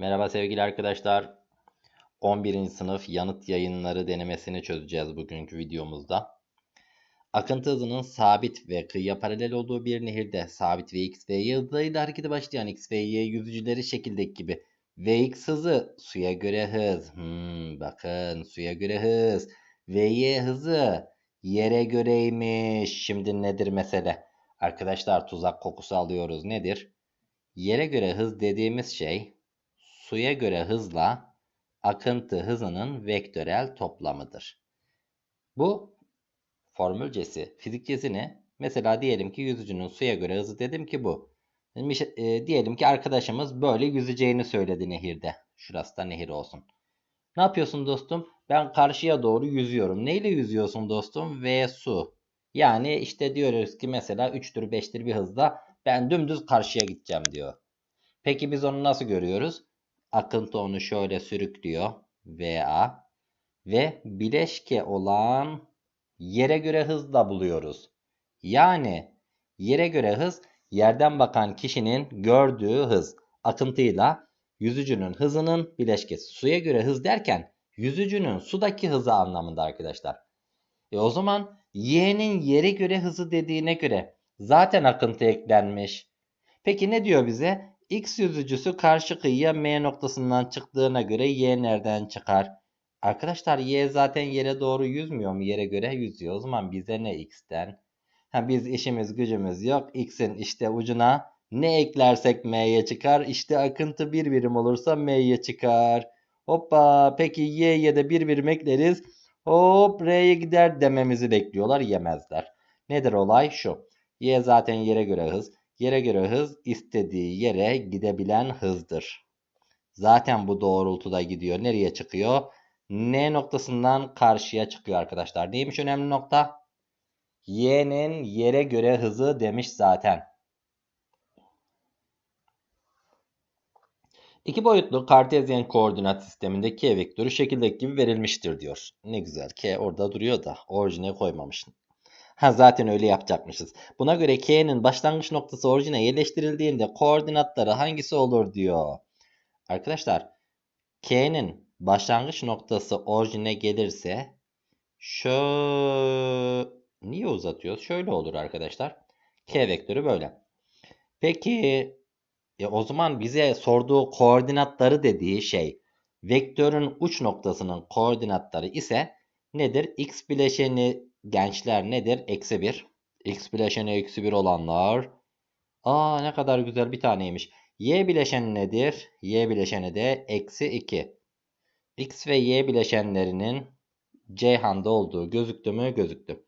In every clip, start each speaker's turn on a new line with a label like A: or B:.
A: Merhaba sevgili arkadaşlar. 11. sınıf yanıt yayınları denemesini çözeceğiz bugünkü videomuzda. Akıntı hızının sabit ve kıyıya paralel olduğu bir nehirde sabit Vx ve y hızlarıyla harekete başlayan x ve y yüzücüleri şekildeki gibi Vx hızı suya göre hız. Hmm, bakın suya göre hız. Vy hızı yere göreymiş. Şimdi nedir mesele? Arkadaşlar tuzak kokusu alıyoruz. Nedir? Yere göre hız dediğimiz şey suya göre hızla akıntı hızının vektörel toplamıdır. Bu formülcesi, fizikçesi ne? Mesela diyelim ki yüzücünün suya göre hızı dedim ki bu. E, diyelim ki arkadaşımız böyle yüzeceğini söyledi nehirde. Şurası da nehir olsun. Ne yapıyorsun dostum? Ben karşıya doğru yüzüyorum. Neyle yüzüyorsun dostum? V su. Yani işte diyoruz ki mesela 3'tür 5'tir bir hızla ben dümdüz karşıya gideceğim diyor. Peki biz onu nasıl görüyoruz? Akıntı onu şöyle sürüklüyor. VA. Ve bileşke olan yere göre hızla buluyoruz. Yani yere göre hız yerden bakan kişinin gördüğü hız. Akıntıyla yüzücünün hızının bileşkesi. Suya göre hız derken yüzücünün sudaki hızı anlamında arkadaşlar. E o zaman y'nin yere göre hızı dediğine göre zaten akıntı eklenmiş. Peki ne diyor bize? X yüzücüsü karşı kıyıya M noktasından çıktığına göre Y nereden çıkar? Arkadaşlar Y zaten yere doğru yüzmüyor mu? Yere göre yüzüyor. O zaman bize ne X'ten? Ha, biz işimiz gücümüz yok. X'in işte ucuna ne eklersek M'ye çıkar. İşte akıntı bir birim olursa M'ye çıkar. Hoppa peki Y'ye de bir birim ekleriz. Hop R'ye gider dememizi bekliyorlar yemezler. Nedir olay? Şu. Y zaten yere göre hız. Yere göre hız istediği yere gidebilen hızdır. Zaten bu doğrultuda gidiyor. Nereye çıkıyor? N noktasından karşıya çıkıyor arkadaşlar. Neymiş önemli nokta? Y'nin yere göre hızı demiş zaten. İki boyutlu kartezyen koordinat sisteminde k vektörü şekildeki gibi verilmiştir diyor. Ne güzel k orada duruyor da orijine koymamış. Ha zaten öyle yapacakmışız. Buna göre K'nin başlangıç noktası orijine yerleştirildiğinde koordinatları hangisi olur diyor. Arkadaşlar K'nin başlangıç noktası orijine gelirse şu niye uzatıyoruz? Şöyle olur arkadaşlar. K vektörü böyle. Peki e, o zaman bize sorduğu koordinatları dediği şey vektörün uç noktasının koordinatları ise nedir? X bileşeni gençler nedir? Eksi 1. X bileşeni eksi 1 olanlar. Aa ne kadar güzel bir taneymiş. Y bileşeni nedir? Y bileşeni de eksi 2. X ve Y bileşenlerinin Ceyhan'da olduğu gözüktü mü? Gözüktü.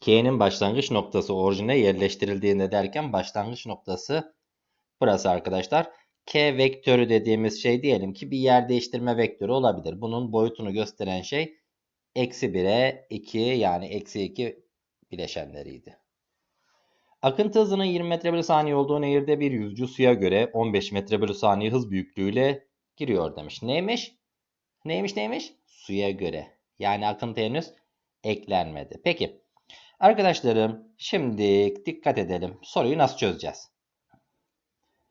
A: K'nin başlangıç noktası orijine yerleştirildiğinde derken başlangıç noktası burası arkadaşlar. K vektörü dediğimiz şey diyelim ki bir yer değiştirme vektörü olabilir. Bunun boyutunu gösteren şey eksi 1'e 2 yani eksi 2 bileşenleriydi. Akıntı hızının 20 metre bölü saniye olduğu nehirde bir yüzücü suya göre 15 metre bölü saniye hız büyüklüğüyle giriyor demiş. Neymiş? Neymiş neymiş? Suya göre. Yani akıntı henüz eklenmedi. Peki. Arkadaşlarım şimdi dikkat edelim. Soruyu nasıl çözeceğiz?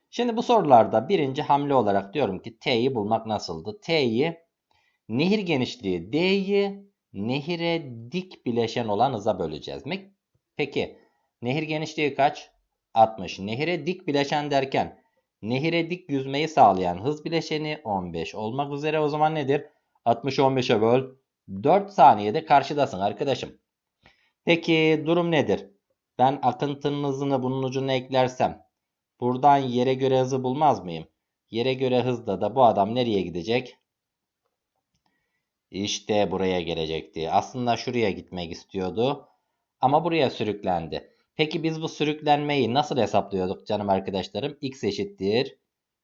A: Şimdi bu sorularda birinci hamle olarak diyorum ki T'yi bulmak nasıldı? T'yi nehir genişliği D'yi nehire dik bileşen olan hıza böleceğiz. Peki nehir genişliği kaç? 60. Nehire dik bileşen derken nehire dik yüzmeyi sağlayan hız bileşeni 15 olmak üzere o zaman nedir? 60 15'e böl. 4 saniyede karşıdasın arkadaşım. Peki durum nedir? Ben akıntının hızını bunun ucuna eklersem buradan yere göre hızı bulmaz mıyım? Yere göre hızda da bu adam nereye gidecek? İşte buraya gelecekti. Aslında şuraya gitmek istiyordu. Ama buraya sürüklendi. Peki biz bu sürüklenmeyi nasıl hesaplıyorduk canım arkadaşlarım? X eşittir.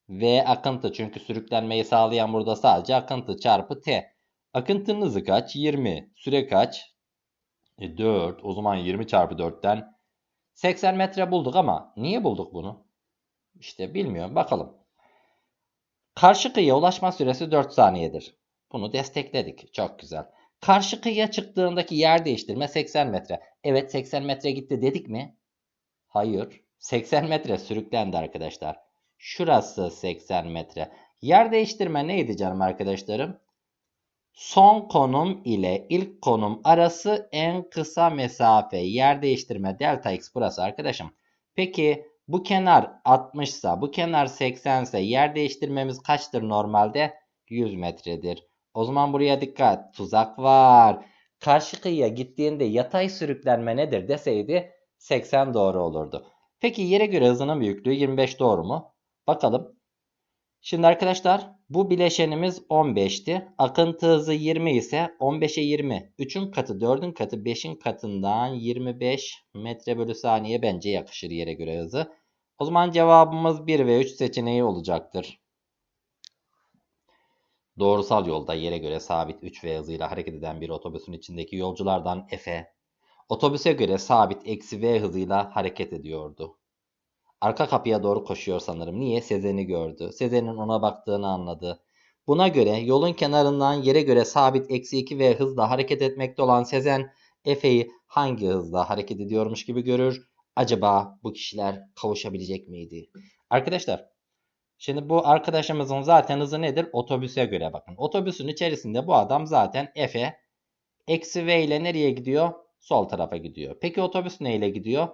A: V akıntı çünkü sürüklenmeyi sağlayan burada sadece akıntı çarpı T. Akıntının hızı kaç? 20. Süre kaç? E 4. O zaman 20 çarpı 4'ten 80 metre bulduk ama niye bulduk bunu? İşte bilmiyorum. Bakalım. Karşı kıyıya ulaşma süresi 4 saniyedir. Bunu destekledik. Çok güzel. Karşı kıyıya çıktığındaki yer değiştirme 80 metre. Evet 80 metre gitti dedik mi? Hayır. 80 metre sürüklendi arkadaşlar. Şurası 80 metre. Yer değiştirme neydi canım arkadaşlarım? Son konum ile ilk konum arası en kısa mesafe. Yer değiştirme delta x burası arkadaşım. Peki bu kenar 60 ise bu kenar 80 ise yer değiştirmemiz kaçtır normalde? 100 metredir. O zaman buraya dikkat. Tuzak var. Karşı kıyıya gittiğinde yatay sürüklenme nedir deseydi 80 doğru olurdu. Peki yere göre hızının büyüklüğü 25 doğru mu? Bakalım. Şimdi arkadaşlar bu bileşenimiz 15'ti. Akıntı hızı 20 ise 15'e 20. 3'ün katı 4'ün katı 5'in katından 25 metre bölü saniye bence yakışır yere göre hızı. O zaman cevabımız 1 ve 3 seçeneği olacaktır. Doğrusal yolda yere göre sabit 3 V hızıyla hareket eden bir otobüsün içindeki yolculardan Efe, otobüse göre sabit eksi V hızıyla hareket ediyordu. Arka kapıya doğru koşuyor sanırım. Niye? Sezen'i gördü. Sezen'in ona baktığını anladı. Buna göre yolun kenarından yere göre sabit eksi 2 V hızla hareket etmekte olan Sezen, Efe'yi hangi hızla hareket ediyormuş gibi görür? Acaba bu kişiler kavuşabilecek miydi? Arkadaşlar Şimdi bu arkadaşımızın zaten hızı nedir? Otobüse göre bakın. Otobüsün içerisinde bu adam zaten F'e eksi V ile nereye gidiyor? Sol tarafa gidiyor. Peki otobüs neyle gidiyor?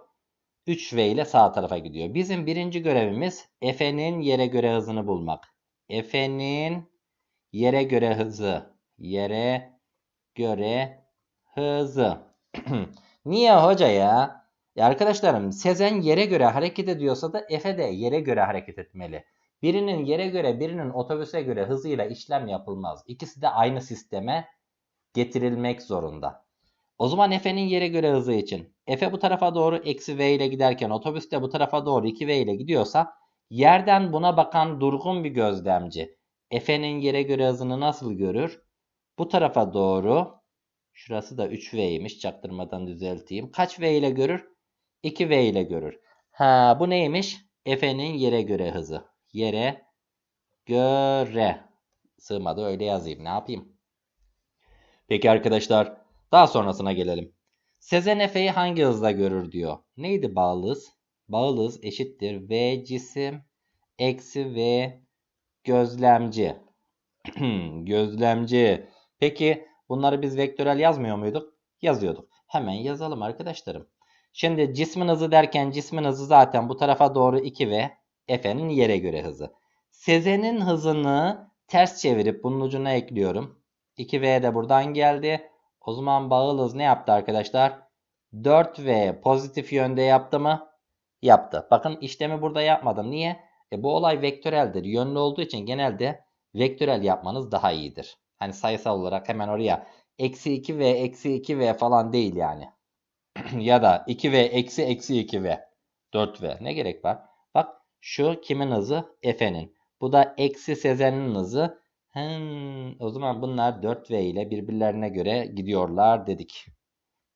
A: 3V ile sağ tarafa gidiyor. Bizim birinci görevimiz F'nin yere göre hızını bulmak. F'nin yere göre hızı. Yere göre hızı. Niye hoca ya? ya? Arkadaşlarım Sezen yere göre hareket ediyorsa da Efe de yere göre hareket etmeli. Birinin yere göre birinin otobüse göre hızıyla işlem yapılmaz. İkisi de aynı sisteme getirilmek zorunda. O zaman Efe'nin yere göre hızı için Efe bu tarafa doğru eksi V ile giderken otobüs de bu tarafa doğru 2V ile gidiyorsa yerden buna bakan durgun bir gözlemci Efe'nin yere göre hızını nasıl görür? Bu tarafa doğru şurası da 3V'ymiş çaktırmadan düzelteyim. Kaç V ile görür? 2V ile görür. Ha bu neymiş? Efe'nin yere göre hızı yere göre. Sığmadı öyle yazayım ne yapayım. Peki arkadaşlar daha sonrasına gelelim. Sezen Efe'yi hangi hızla görür diyor. Neydi bağlı hız? Bağlı hız eşittir V cisim eksi V gözlemci. gözlemci. Peki bunları biz vektörel yazmıyor muyduk? Yazıyorduk. Hemen yazalım arkadaşlarım. Şimdi cismin hızı derken cismin hızı zaten bu tarafa doğru 2V. Efe'nin yere göre hızı. Sezen'in hızını ters çevirip bunun ucuna ekliyorum. 2V de buradan geldi. O zaman bağıl hız ne yaptı arkadaşlar? 4V pozitif yönde yaptı mı? Yaptı. Bakın işlemi burada yapmadım. Niye? E bu olay vektöreldir. Yönlü olduğu için genelde vektörel yapmanız daha iyidir. Hani sayısal olarak hemen oraya eksi 2V eksi 2V falan değil yani. ya da 2V eksi eksi 2V. 4V. Ne gerek var? Şu kimin hızı? Efe'nin. Bu da eksi Sezen'in hızı. Hmm, o zaman bunlar 4V ile birbirlerine göre gidiyorlar dedik.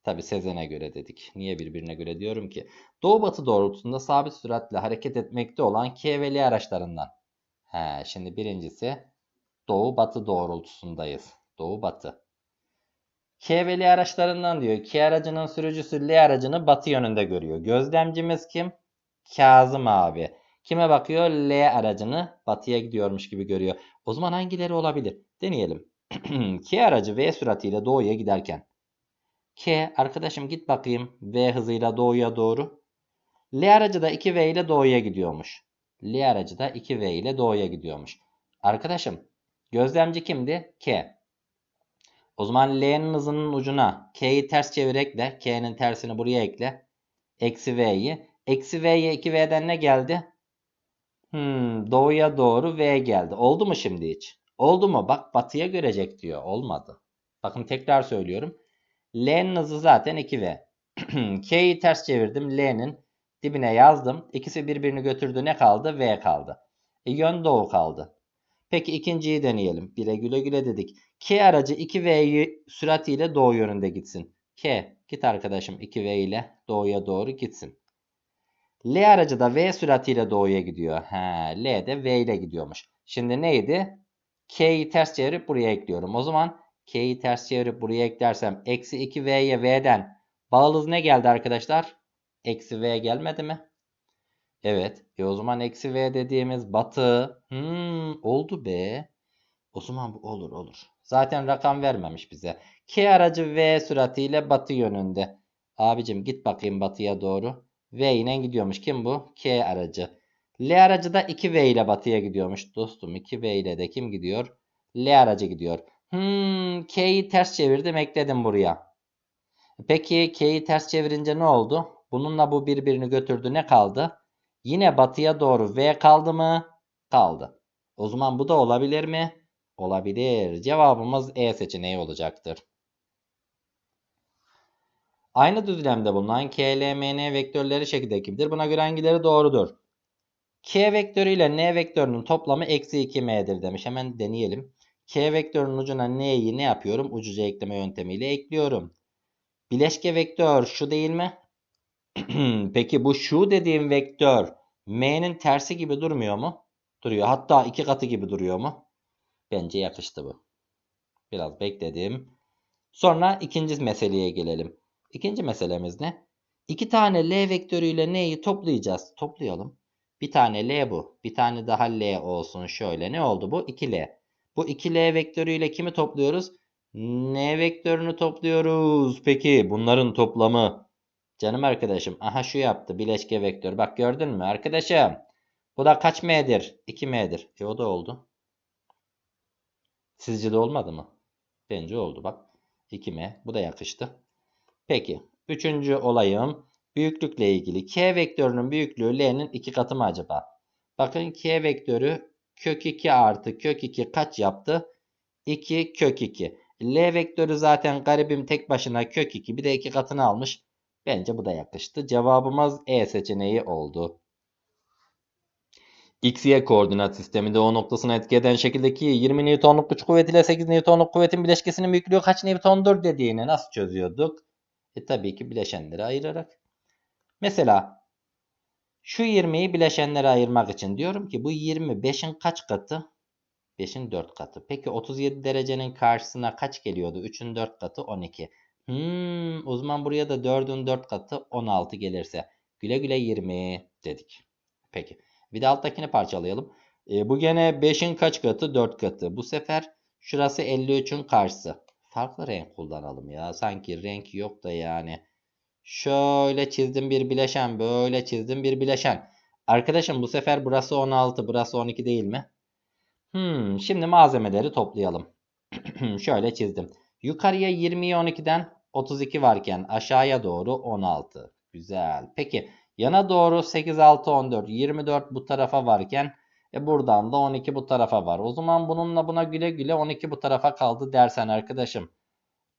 A: Tabi Sezen'e göre dedik. Niye birbirine göre diyorum ki? Doğu batı doğrultusunda sabit süratle hareket etmekte olan K ve L araçlarından. He, şimdi birincisi doğu batı doğrultusundayız. Doğu batı. K ve L araçlarından diyor. K aracının sürücüsü L aracını batı yönünde görüyor. Gözlemcimiz kim? Kazım abi. Kime bakıyor? L aracını batıya gidiyormuş gibi görüyor. O zaman hangileri olabilir? Deneyelim. K aracı V süratiyle doğuya giderken. K arkadaşım git bakayım V hızıyla doğuya doğru. L aracı da 2V ile doğuya gidiyormuş. L aracı da 2V ile doğuya gidiyormuş. Arkadaşım gözlemci kimdi? K. O zaman L'nin hızının ucuna K'yi ters çevir ekle. K'nin tersini buraya ekle. Eksi V'yi. Eksi V'ye 2V'den ne geldi? Hmm, doğuya doğru V geldi. Oldu mu şimdi hiç? Oldu mu? Bak batıya görecek diyor. Olmadı. Bakın tekrar söylüyorum. L'nin hızı zaten 2V. K'yi ters çevirdim. L'nin dibine yazdım. İkisi birbirini götürdü. Ne kaldı? V kaldı. E, yön doğu kaldı. Peki ikinciyi deneyelim. Bire güle güle dedik. K aracı 2V'yi süratiyle doğu yönünde gitsin. K git arkadaşım 2V ile doğuya doğru gitsin. L aracı da V süratiyle doğuya gidiyor. He, L de V ile gidiyormuş. Şimdi neydi? K'yi ters çevirip buraya ekliyorum. O zaman K'yi ters çevirip buraya eklersem eksi 2V'ye V'den bağlı hız ne geldi arkadaşlar? Eksi V gelmedi mi? Evet. E o zaman eksi v dediğimiz batı. Hmm, oldu be. O zaman bu olur olur. Zaten rakam vermemiş bize. K aracı v süratiyle batı yönünde. Abicim git bakayım batıya doğru. V ile gidiyormuş. Kim bu? K aracı. L aracı da 2V ile batıya gidiyormuş. Dostum 2V ile de kim gidiyor? L aracı gidiyor. Hmm, K'yi ters çevirdim ekledim buraya. Peki K'yi ters çevirince ne oldu? Bununla bu birbirini götürdü. Ne kaldı? Yine batıya doğru V kaldı mı? Kaldı. O zaman bu da olabilir mi? Olabilir. Cevabımız E seçeneği olacaktır. Aynı düzlemde bulunan K, L, M, N vektörleri şekilde gibidir. Buna göre hangileri doğrudur? K vektörü ile N vektörünün toplamı eksi 2M'dir demiş. Hemen deneyelim. K vektörünün ucuna N'yi ne yapıyorum? Ucuca ekleme yöntemiyle ekliyorum. Bileşke vektör şu değil mi? Peki bu şu dediğim vektör M'nin tersi gibi durmuyor mu? Duruyor. Hatta iki katı gibi duruyor mu? Bence yakıştı bu. Biraz bekledim. Sonra ikinci meseleye gelelim. İkinci meselemiz ne? İki tane L vektörüyle N'yi toplayacağız. Toplayalım. Bir tane L bu. Bir tane daha L olsun şöyle. Ne oldu bu? 2L. Bu 2L vektörüyle kimi topluyoruz? N vektörünü topluyoruz. Peki bunların toplamı? Canım arkadaşım. Aha şu yaptı. Bileşke vektör. Bak gördün mü arkadaşım? Bu da kaç M'dir? 2M'dir. E o da oldu. Sizce de olmadı mı? Bence oldu bak. 2M. Bu da yakıştı. Peki. Üçüncü olayım. Büyüklükle ilgili. K vektörünün büyüklüğü L'nin iki katı mı acaba? Bakın K vektörü kök 2 artı kök 2 kaç yaptı? 2 kök 2. L vektörü zaten garibim tek başına kök 2. Bir de iki katını almış. Bence bu da yakıştı. Cevabımız E seçeneği oldu. X-Y koordinat sisteminde O noktasına etki eden şekildeki 20 Newton'luk güç kuvvet ile 8 Newton'luk kuvvetin bileşkesinin büyüklüğü kaç Newton'dur dediğini nasıl çözüyorduk? E tabii ki bileşenleri ayırarak. Mesela şu 20'yi bileşenlere ayırmak için diyorum ki bu 20 5'in kaç katı? 5'in 4 katı. Peki 37 derecenin karşısına kaç geliyordu? 3'ün 4 katı 12. Hmm, o zaman buraya da 4'ün 4 katı 16 gelirse. Güle güle 20 dedik. Peki. Bir de alttakini parçalayalım. E, bu gene 5'in kaç katı? 4 katı. Bu sefer şurası 53'ün karşısı. Farklı renk kullanalım ya. Sanki renk yok da yani. Şöyle çizdim bir bileşen. Böyle çizdim bir bileşen. Arkadaşım bu sefer burası 16. Burası 12 değil mi? Hmm, şimdi malzemeleri toplayalım. Şöyle çizdim. Yukarıya 20'yi 12'den 32 varken aşağıya doğru 16. Güzel. Peki yana doğru 8, 6, 14, 24 bu tarafa varken e buradan da 12 bu tarafa var. O zaman bununla buna güle güle 12 bu tarafa kaldı dersen arkadaşım.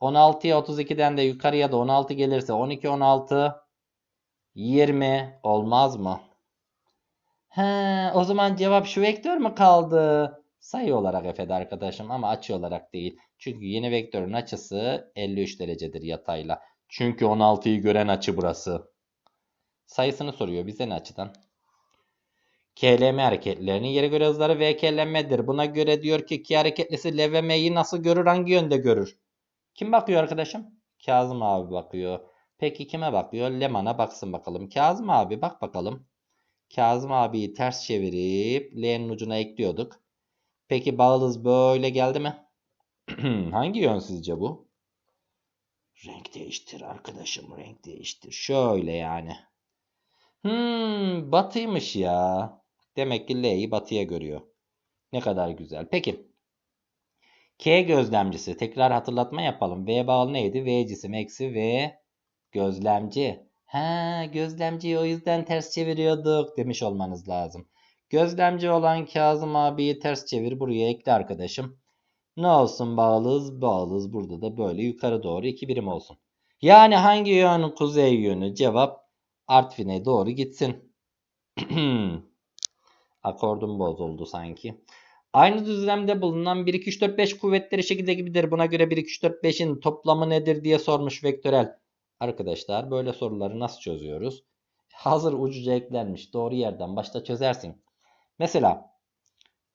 A: 16'ya 32'den de yukarıya da 16 gelirse 12, 16, 20 olmaz mı? He, o zaman cevap şu vektör mü kaldı? Sayı olarak efendim arkadaşım ama açı olarak değil. Çünkü yeni vektörün açısı 53 derecedir yatayla. Çünkü 16'yı gören açı burası. Sayısını soruyor bize ne açıdan? KLM hareketlerinin yere göre hızları VKLM'dir. Buna göre diyor ki ki hareketlisi L ve M'yi nasıl görür hangi yönde görür? Kim bakıyor arkadaşım? Kazım abi bakıyor. Peki kime bakıyor? Leman'a baksın bakalım. Kazım abi bak bakalım. Kazım abiyi ters çevirip L'nin ucuna ekliyorduk. Peki bağlız böyle geldi mi? Hangi yön sizce bu? Renk değiştir arkadaşım renk değiştir. Şöyle yani. Hmm batıymış ya. Demek ki L'yi batıya görüyor. Ne kadar güzel. Peki. K gözlemcisi. Tekrar hatırlatma yapalım. V bağlı neydi? V cisim eksi V gözlemci. Ha gözlemciyi o yüzden ters çeviriyorduk demiş olmanız lazım. Gözlemci olan Kazım abiyi ters çevir. Buraya ekle arkadaşım. Ne olsun bağlız? Bağlız burada da böyle yukarı doğru iki birim olsun. Yani hangi yön kuzey yönü? Cevap Artvin'e doğru gitsin. Akordum bozuldu sanki. Aynı düzlemde bulunan 1, 2, 3, 4, 5 kuvvetleri şekilde gibidir. Buna göre 1, 2, 3, 4, 5'in toplamı nedir diye sormuş vektörel. Arkadaşlar böyle soruları nasıl çözüyoruz? Hazır ucuca eklenmiş. Doğru yerden başta çözersin. Mesela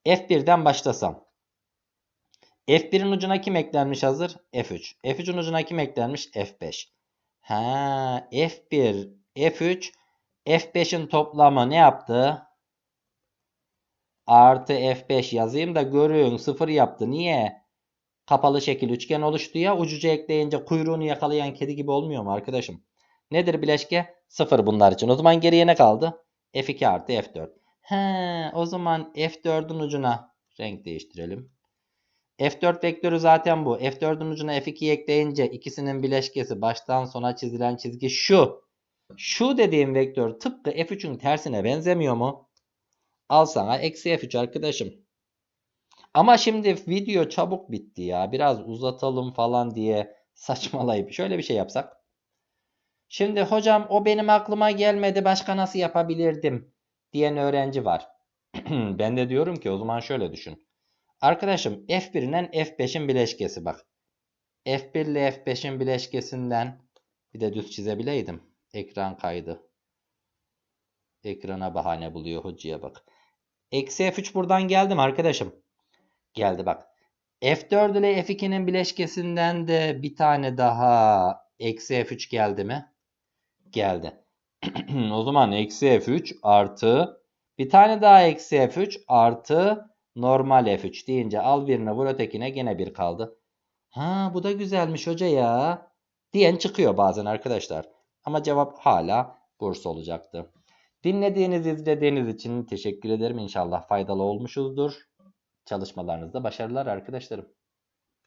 A: F1'den başlasam. F1'in ucuna kim eklenmiş hazır? F3. F3'ün ucuna kim eklenmiş? F5. Ha, F1, F3, F5'in toplamı ne yaptı? Artı F5 yazayım da görün 0 yaptı. Niye? Kapalı şekil üçgen oluştu ya. Ucuca ekleyince kuyruğunu yakalayan kedi gibi olmuyor mu arkadaşım? Nedir bileşke? 0 bunlar için. O zaman geriye ne kaldı? F2 artı F4. He, o zaman F4'ün ucuna renk değiştirelim. F4 vektörü zaten bu. F4'ün ucuna F2'yi ekleyince ikisinin bileşkesi baştan sona çizilen çizgi şu. Şu dediğim vektör tıpkı F3'ün tersine benzemiyor mu? Al sana eksi F3 arkadaşım. Ama şimdi video çabuk bitti ya. Biraz uzatalım falan diye saçmalayıp şöyle bir şey yapsak. Şimdi hocam o benim aklıma gelmedi başka nasıl yapabilirdim diyen öğrenci var. ben de diyorum ki o zaman şöyle düşün. Arkadaşım F1'inen F5'in bileşkesi bak. F1 ile F5'in bileşkesinden bir de düz çizebileydim. Ekran kaydı. Ekrana bahane buluyor hocaya bak. Eksi F3 buradan geldim arkadaşım. Geldi bak. F4 ile F2'nin bileşkesinden de bir tane daha eksi F3 geldi mi? Geldi. o zaman eksi F3 artı bir tane daha eksi F3 artı normal F3 deyince al birini vur ötekine gene bir kaldı. Ha bu da güzelmiş hoca ya. Diyen çıkıyor bazen arkadaşlar. Ama cevap hala burs olacaktı. Dinlediğiniz, izlediğiniz için teşekkür ederim. İnşallah faydalı olmuşuzdur. Çalışmalarınızda başarılar arkadaşlarım.